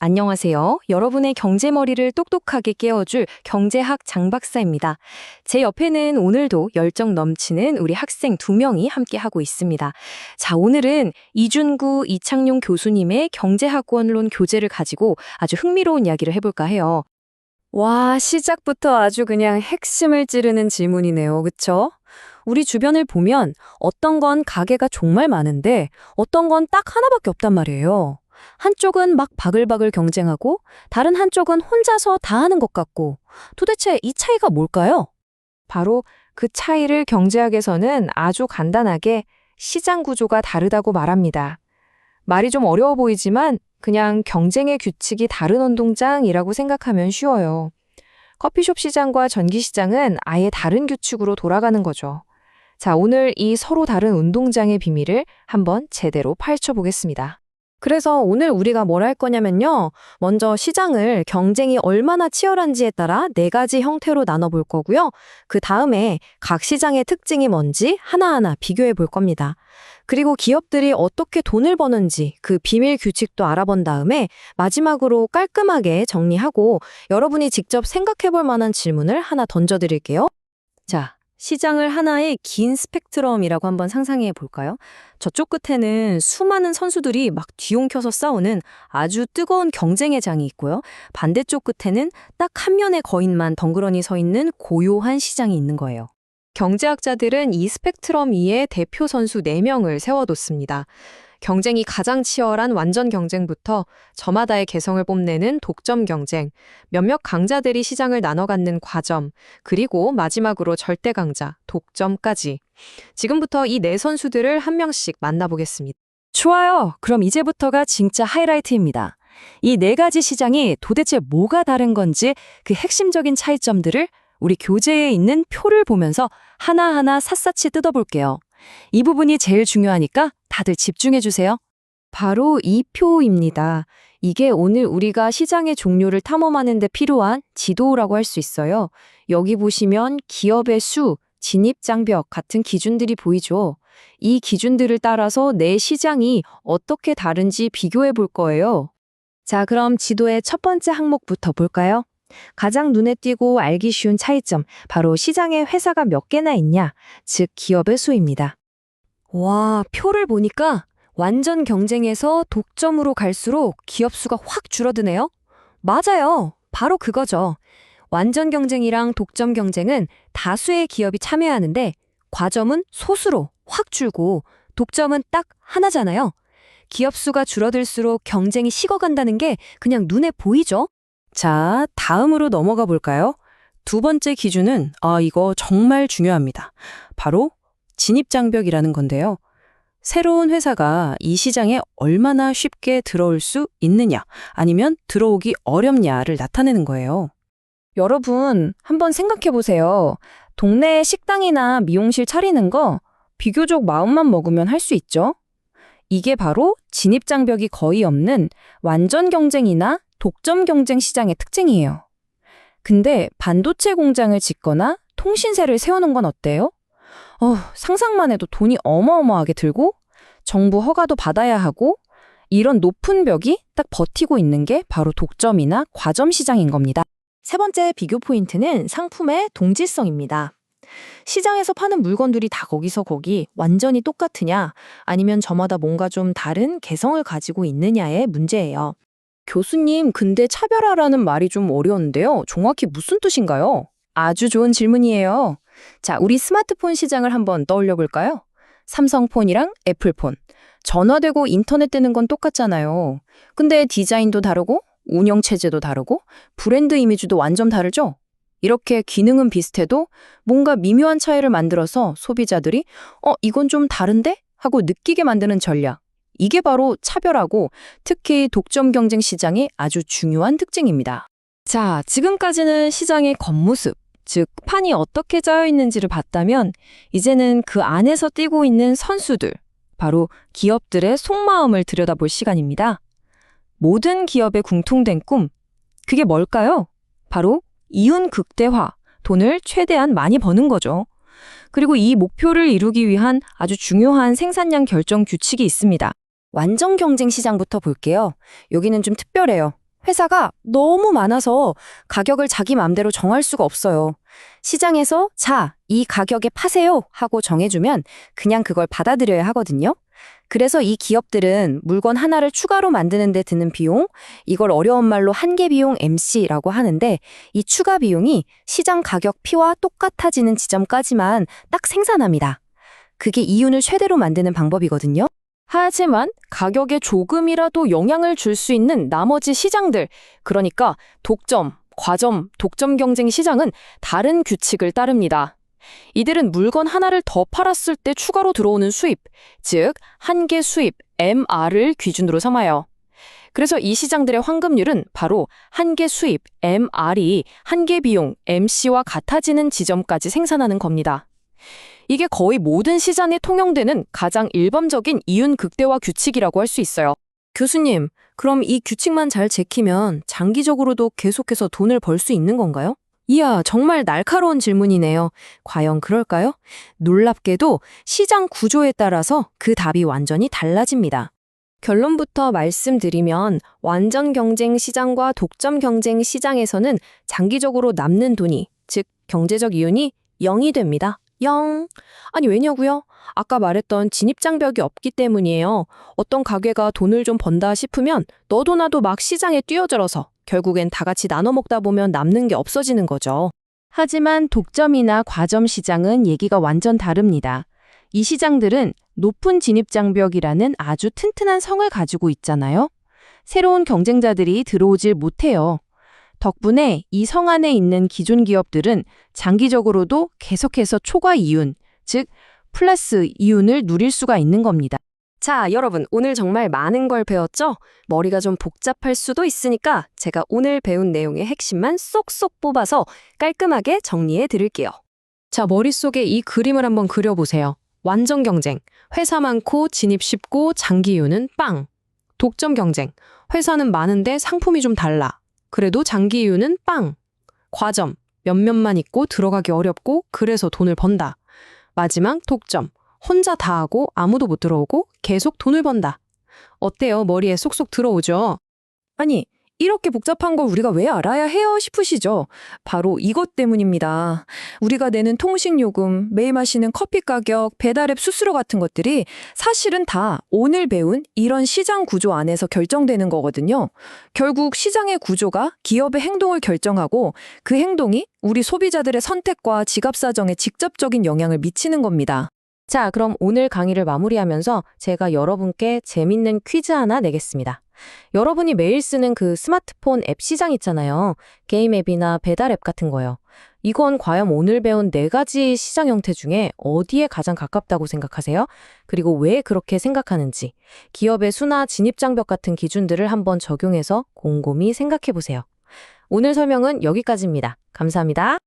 안녕하세요. 여러분의 경제머리를 똑똑하게 깨워줄 경제학 장박사입니다. 제 옆에는 오늘도 열정 넘치는 우리 학생 두 명이 함께하고 있습니다. 자, 오늘은 이준구, 이창용 교수님의 경제학원론 교재를 가지고 아주 흥미로운 이야기를 해볼까 해요. 와, 시작부터 아주 그냥 핵심을 찌르는 질문이네요. 그쵸? 우리 주변을 보면 어떤 건 가게가 정말 많은데 어떤 건 딱 하나밖에 없단 말이에요. 한쪽은 막 바글바글 경쟁하고 다른 한쪽은 혼자서 다 하는 것 같고 도대체 이 차이가 뭘까요? 바로 그 차이를 경제학에서는 아주 간단하게 시장 구조가 다르다고 말합니다. 말이 좀 어려워 보이지만 그냥 경쟁의 규칙이 다른 운동장이라고 생각하면 쉬워요. 커피숍 시장과 전기 시장은 아예 다른 규칙으로 돌아가는 거죠. 자, 오늘 이 서로 다른 운동장의 비밀을 한번 제대로 파헤쳐 보겠습니다. 그래서 오늘 우리가 뭘 할 거냐면요. 먼저 시장을 경쟁이 얼마나 치열한지에 따라 네 가지 형태로 나눠볼 거고요. 그 다음에 각 시장의 특징이 뭔지 하나하나 비교해 볼 겁니다. 그리고 기업들이 어떻게 돈을 버는지 그 비밀 규칙도 알아본 다음에 마지막으로 깔끔하게 정리하고 여러분이 직접 생각해 볼 만한 질문을 하나 던져드릴게요. 자, 시장을 하나의 긴 스펙트럼이라고 한번 상상해 볼까요? 저쪽 끝에는 수많은 선수들이 막 뒤엉켜서 싸우는 아주 뜨거운 경쟁의 장이 있고요. 반대쪽 끝에는 딱 한 면의 거인만 덩그러니 서 있는 고요한 시장이 있는 거예요. 경제학자들은 이 스펙트럼 위에 대표 선수 4명을 세워뒀습니다. 경쟁이 가장 치열한 완전 경쟁부터 저마다의 개성을 뽐내는 독점 경쟁, 몇몇 강자들이 시장을 나눠 갖는 과점, 그리고 마지막으로 절대 강자, 독점까지. 지금부터 이 네 선수들을 한 명씩 만나보겠습니다. 좋아요. 그럼 이제부터가 진짜 하이라이트입니다. 이 네 가지 시장이 도대체 뭐가 다른 건지 그 핵심적인 차이점들을 우리 교재에 있는 표를 보면서 하나하나 샅샅이 뜯어볼게요. 이 부분이 제일 중요하니까 다들 집중해 주세요. 바로 이 표입니다. 이게 오늘 우리가 시장의 종류를 탐험하는 데 필요한 지도라고 할 수 있어요. 여기 보시면 기업의 수, 진입 장벽 같은 기준들이 보이죠. 이 기준들을 따라서 내 시장이 어떻게 다른지 비교해 볼 거예요. 자, 그럼 지도의 첫 번째 항목부터 볼까요? 가장 눈에 띄고 알기 쉬운 차이점, 바로 시장에 회사가 몇 개나 있냐, 즉 기업의 수입니다. 와, 표를 보니까 완전 경쟁에서 독점으로 갈수록 기업 수가 확 줄어드네요. 맞아요. 바로 그거죠. 완전 경쟁이랑 독점 경쟁은 다수의 기업이 참여하는데 과점은 소수로 확 줄고 독점은 딱 하나잖아요. 기업 수가 줄어들수록 경쟁이 식어간다는 게 그냥 눈에 보이죠? 자, 다음으로 넘어가 볼까요? 두 번째 기준은 아, 이거 정말 중요합니다. 바로 진입장벽이라는 건데요. 새로운 회사가 이 시장에 얼마나 쉽게 들어올 수 있느냐, 아니면 들어오기 어렵냐를 나타내는 거예요. 여러분, 한번 생각해 보세요. 동네에 식당이나 미용실 차리는 거 비교적 마음만 먹으면 할 수 있죠? 이게 바로 진입장벽이 거의 없는 완전 경쟁이나 독점 경쟁 시장의 특징이에요. 근데 반도체 공장을 짓거나 통신세를 세우는 건 어때요? 어, 상상만 해도 돈이 어마어마하게 들고 정부 허가도 받아야 하고 이런 높은 벽이 딱 버티고 있는 게 바로 독점이나 과점 시장인 겁니다. 세 번째 비교 포인트는 상품의 동질성입니다. 시장에서 파는 물건들이 다 거기서 거기 완전히 똑같으냐 아니면 저마다 뭔가 좀 다른 개성을 가지고 있느냐의 문제예요. 교수님, 근데 차별화라는 말이 좀 어려운데요. 정확히 무슨 뜻인가요? 아주 좋은 질문이에요. 자, 우리 스마트폰 시장을 한번 떠올려 볼까요? 삼성폰이랑 애플폰. 전화되고 인터넷 되는 건 똑같잖아요. 근데 디자인도 다르고, 운영체제도 다르고, 브랜드 이미지도 완전 다르죠? 이렇게 기능은 비슷해도 뭔가 미묘한 차이를 만들어서 소비자들이 어, 이건 좀 다른데? 하고 느끼게 만드는 전략. 이게 바로 차별하고 특히 독점 경쟁 시장의 아주 중요한 특징입니다. 자, 지금까지는 시장의 겉모습, 즉 판이 어떻게 짜여 있는지를 봤다면 이제는 그 안에서 뛰고 있는 선수들, 바로 기업들의 속마음을 들여다볼 시간입니다. 모든 기업의 공통된 꿈, 그게 뭘까요? 바로 이윤 극대화, 돈을 최대한 많이 버는 거죠. 그리고 이 목표를 이루기 위한 아주 중요한 생산량 결정 규칙이 있습니다. 완전 경쟁 시장부터 볼게요. 여기는 좀 특별해요. 회사가 너무 많아서 가격을 자기 마음대로 정할 수가 없어요. 시장에서 자, 이 가격에 파세요 하고 정해주면 그냥 그걸 받아들여야 하거든요. 그래서 이 기업들은 물건 하나를 추가로 만드는 데 드는 비용, 이걸 어려운 말로 한계 비용 MC라고 하는데 이 추가 비용이 시장 가격 P와 똑같아지는 지점까지만 딱 생산합니다. 그게 이윤을 최대로 만드는 방법이거든요. 하지만 가격에 조금이라도 영향을 줄 수 있는 나머지 시장들, 그러니까 독점, 과점, 독점 경쟁 시장은 다른 규칙을 따릅니다. 이들은 물건 하나를 더 팔았을 때 추가로 들어오는 수입, 즉 한계 수입 MR을 기준으로 삼아요. 그래서 이 시장들의 황금률은 바로 한계 수입 MR이 한계 비용 MC와 같아지는 지점까지 생산하는 겁니다. 이게 거의 모든 시장에 통용되는 가장 일반적인 이윤 극대화 규칙이라고 할 수 있어요. 교수님, 그럼 이 규칙만 잘 지키면 장기적으로도 계속해서 돈을 벌 수 있는 건가요? 이야, 정말 날카로운 질문이네요. 과연 그럴까요? 놀랍게도 시장 구조에 따라서 그 답이 완전히 달라집니다. 결론부터 말씀드리면 완전 경쟁 시장과 독점 경쟁 시장에서는 장기적으로 남는 돈이, 즉 경제적 이윤이 0이 됩니다. 0. 아니 왜냐고요? 아까 말했던 진입장벽이 없기 때문이에요. 어떤 가게가 돈을 좀 번다 싶으면 너도 나도 막 시장에 뛰어들어서 결국엔 다 같이 나눠 먹다 보면 남는 게 없어지는 거죠. 하지만 독점이나 과점 시장은 얘기가 완전 다릅니다. 이 시장들은 높은 진입장벽이라는 아주 튼튼한 성을 가지고 있잖아요. 새로운 경쟁자들이 들어오질 못해요. 덕분에 이 성 안에 있는 기존 기업들은 장기적으로도 계속해서 초과 이윤, 즉 플러스 이윤을 누릴 수가 있는 겁니다. 자, 여러분, 오늘 정말 많은 걸 배웠죠? 머리가 좀 복잡할 수도 있으니까 제가 오늘 배운 내용의 핵심만 쏙쏙 뽑아서 깔끔하게 정리해 드릴게요. 자, 머릿속에 이 그림을 한번 그려보세요. 완전 경쟁. 회사 많고 진입 쉽고 장기 이윤은 빵. 독점 경쟁. 회사는 많은데 상품이 좀 달라. 그래도 장기 이윤은 빵. 과점. 몇몇만 있고 들어가기 어렵고 그래서 돈을 번다. 마지막 독점. 혼자 다 하고 아무도 못 들어오고 계속 돈을 번다. 어때요? 머리에 쏙쏙 들어오죠? 아니, 이렇게 복잡한 걸 우리가 왜 알아야 해요 싶으시죠? 바로 이것 때문입니다. 우리가 내는 통신요금, 매일 마시는 커피 가격, 배달앱 수수료 같은 것들이 사실은 다 오늘 배운 이런 시장 구조 안에서 결정되는 거거든요. 결국 시장의 구조가 기업의 행동을 결정하고 그 행동이 우리 소비자들의 선택과 지갑 사정에 직접적인 영향을 미치는 겁니다. 자, 그럼 오늘 강의를 마무리하면서 제가 여러분께 재밌는 퀴즈 하나 내겠습니다. 여러분이 매일 쓰는 그 스마트폰 앱 시장 있잖아요. 게임 앱이나 배달 앱 같은 거요. 이건 과연 오늘 배운 네 가지 시장 형태 중에 어디에 가장 가깝다고 생각하세요? 그리고 왜 그렇게 생각하는지, 기업의 수나 진입장벽 같은 기준들을 한번 적용해서 곰곰이 생각해 보세요. 오늘 설명은 여기까지입니다. 감사합니다.